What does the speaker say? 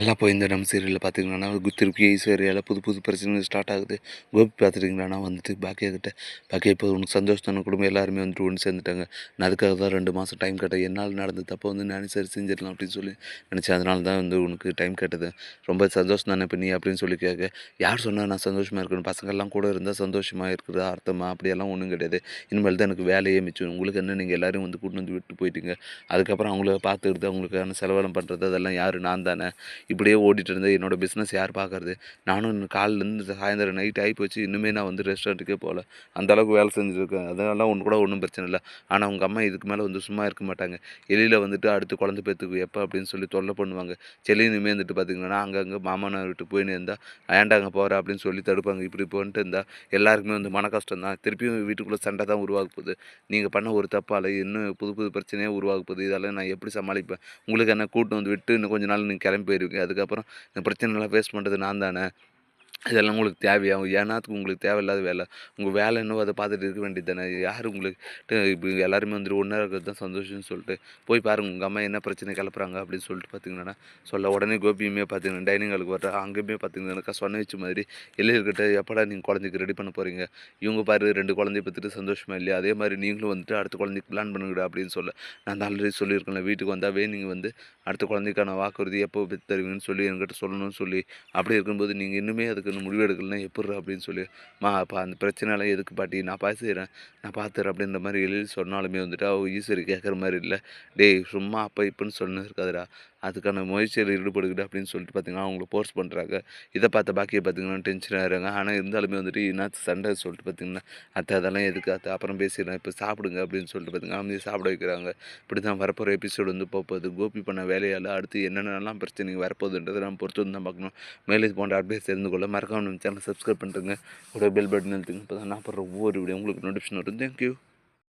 நல்லா இந்த நம்ம சீரியலில் பார்த்திங்கன்னா திருப்பி ஈஸ்வரியால் புது புது பிரச்சனைகள் ஸ்டார்ட் ஆகுது. கோபி பார்த்துட்டிங்களாண்ணா வந்துட்டு பாக்கியா கிட்ட பாக்கியா இப்போ உனக்கு சந்தோஷத்தான குடும்பம் எல்லாருமே வந்துட்டு ஒன்று சேர்ந்துட்டாங்க. நான் அதுக்காக தான் ரெண்டு மாதம் டைம் கேட்டேன். என்னால் நடந்த தப்போ வந்து நான் சரி செஞ்சிடலாம் அப்படின்னு சொல்லி நினச்சேன். அதனால தான் வந்து உனக்கு டைம் கேட்டது. ரொம்ப சந்தோஷம் தானே இப்போ நீ அப்படின்னு சொல்லி கேட்க யார் சொன்னால் நான் சந்தோஷமாக இருக்கணும்? பசங்கள்லாம் கூட இருந்தால் சந்தோஷமாக இருக்கிறது அர்த்தமாக அப்படியெல்லாம் ஒன்றும் கிடையாது. இனிமேல் தான் எனக்கு வேலையே மிச்சம். உங்களுக்கு என்ன? நீங்கள் எல்லோரும் வந்து கூட்டு வந்து விட்டு போயிட்டீங்க. அதுக்கப்புறம் அவங்கள பார்த்துக்கிட்டு அவங்களுக்கான செலவெல்லாம் பண்ணுறது அதெல்லாம் யார்? நான் தானே. இப்படியே ஓடிட்டு இருந்தேன் என்னோடய பிஸ்னஸ் யார் பார்க்கறது நானும் இன்னும் காலிலேருந்து சாயந்தரம் நைட் ஆகி போச்சு. இன்னுமே நான் வந்து ரெஸ்டாரண்ட்டுக்கே போகல. அந்த அளவுக்கு வேலை செஞ்சுருக்கேன் அதெல்லாம் ஒன்று கூட ஒன்றும் பிரச்சனை இல்லை. ஆனால் உங்கள் அம்மா இதுக்கு மேலே வந்து சும்மா இருக்க மாட்டாங்க. எலியில் வந்துட்டு அடுத்து குழந்தை பேத்துக்கு எப்போ அப்படின்னு சொல்லி தொல்லை பண்ணுவாங்க. செல்லி இனிமேல் வந்துட்டு பார்த்திங்கன்னா அங்கங்கே மாமனார் வீட்டு போயின்னு இருந்தால் ஏண்டாங்க போகிற அப்படின்னு சொல்லி தடுப்பாங்க. இப்படி போயிட்டு இருந்தால் எல்லாருக்குமே வந்து மன கஷ்டம் தான். திருப்பியும் வீட்டுக்குள்ளே சண்டை தான் உருவாக போகுது. நீங்கள் பண்ண ஒரு தப்பால் இன்னும் புது புது பிரச்சனையே உருவாக போகுது. இதெல்லாம் நான் எப்படி சமாளிப்பேன்? உங்களுக்கு என்ன கூட்டம் வந்து விட்டு இன்னும் கொஞ்ச நாள் நீங்கள் கிளம்பி போயிருவீங்க. அதுக்கப்புறம் இந்த பிரச்சனைலாம் ஃபேஸ் பண்ணுறது நான் தானே? இதெல்லாம் உங்களுக்கு தேவையாகும் ஏன்னாத்துக்கு உங்களுக்கு தேவையில்லாத வேலை. உங்கள் வேலை என்னவோ அதை பார்த்துட்டு இருக்க வேண்டியது தானே. யார் உங்களுக்கு இப்போ எல்லாருமே வந்துட்டு ஒன்றா இருக்கிறது தான் சந்தோஷம்னு சொல்லிட்டு போய் பாருங்கள் உங்கள் அம்மா என்ன பிரச்சனை கிளப்புறாங்க? அப்படின்னு சொல்லிட்டு பார்த்தீங்கன்னா சொல்ல உடனே கோபியுமே பார்த்தீங்கன்னா டைனிங் ஹாலுக்கு வர அங்கேயுமே பார்த்தீங்கன்னாக்கா சொன்ன வச்ச மாதிரி எல்லையில்கிட்ட எப்படா நீங்கள் குழந்தைக்கு ரெடி பண்ண போகிறீங்க இவங்க பாரு ரெண்டு குழந்தைய பார்த்துட்டு சந்தோஷமா இல்லையா? அதே மாதிரி நீங்களும் வந்துட்டு அடுத்த குழந்தைக்கு பிளான் பண்ணுங்கடா அப்படின்னு சொல்ல நான் ஆல்ரெடி சொல்லியிருக்கேன் வீட்டுக்கு வந்தாவே நீங்கள் வந்து அடுத்த குழந்தைக்கான வாக்குறுதி எப்போ தருவீங்கன்னு சொல்லி என்கிட்ட சொல்லணும்னு சொல்லி அப்படி இருக்கும்போது நீங்கள் இன்னுமே அதுக்கு எடுக்கணும் முடிவு எடுக்கலன்னா எப்படி அப்படின்னு சொல்லி மா அப்போ அந்த பிரச்சனைலாம் எதுக்கு பாட்டி? நான் பேசுகிறேன் நான் பார்த்துறேன் அப்படின்ற மாதிரி எழுதி சொன்னாலுமே வந்துட்டு அவள் ஈஸ்வரி கேட்குற மாதிரி இல்லை. டேய் சும்மா அப்போ இப்போன்னு சொன்னு இருக்காதுடா. அதுக்கான முயற்சியில் ஈடுபடுகிட்டு அப்படின்னு சொல்லிட்டு பார்த்தீங்கன்னா அவங்கள ஃபோர்ஸ் பண்ணுறாங்க இதை பார்த்த பாக்கியை பார்த்தீங்கன்னா டென்ஷன் ஆகிறாங்க ஆனால் இருந்தாலுமே வந்துட்டு என்ன சண்டை சொல்லிட்டு பார்த்தீங்கன்னா அத்தை அதெல்லாம் எதுக்கு அத்தை? அப்புறம் பேசிடுறேன். இப்போ சாப்பிடுங்க அப்படின்னு சொல்லிட்டு பார்த்தீங்கன்னா அமைதி சாப்பிட வைக்கிறாங்க. இப்படி தான் வரப்போகிற எபிசோடு வந்து போகுது கோபி பண்ண வேலையால் அடுத்து என்னென்னலாம் பிரச்சனை வரப்போகுதுன்றதை நம்ம பொறுத்து வந்து தான் பார்க்கணும். மேலே போன்ற அப்டேட்ஸ் தெரிந்து கொள்ள மறக்காம நம்ம சேனல் சப்ஸ்கிரைப் பண்ணுறேங்க கூட பெல் பட்டன் எழுத்துங்க இப்போ தான் நான் போடுற ஒவ்வொரு வீடியோ உங்களுக்கு நோட்டிஃபிகேஷன் வரும். தேங்க்யூ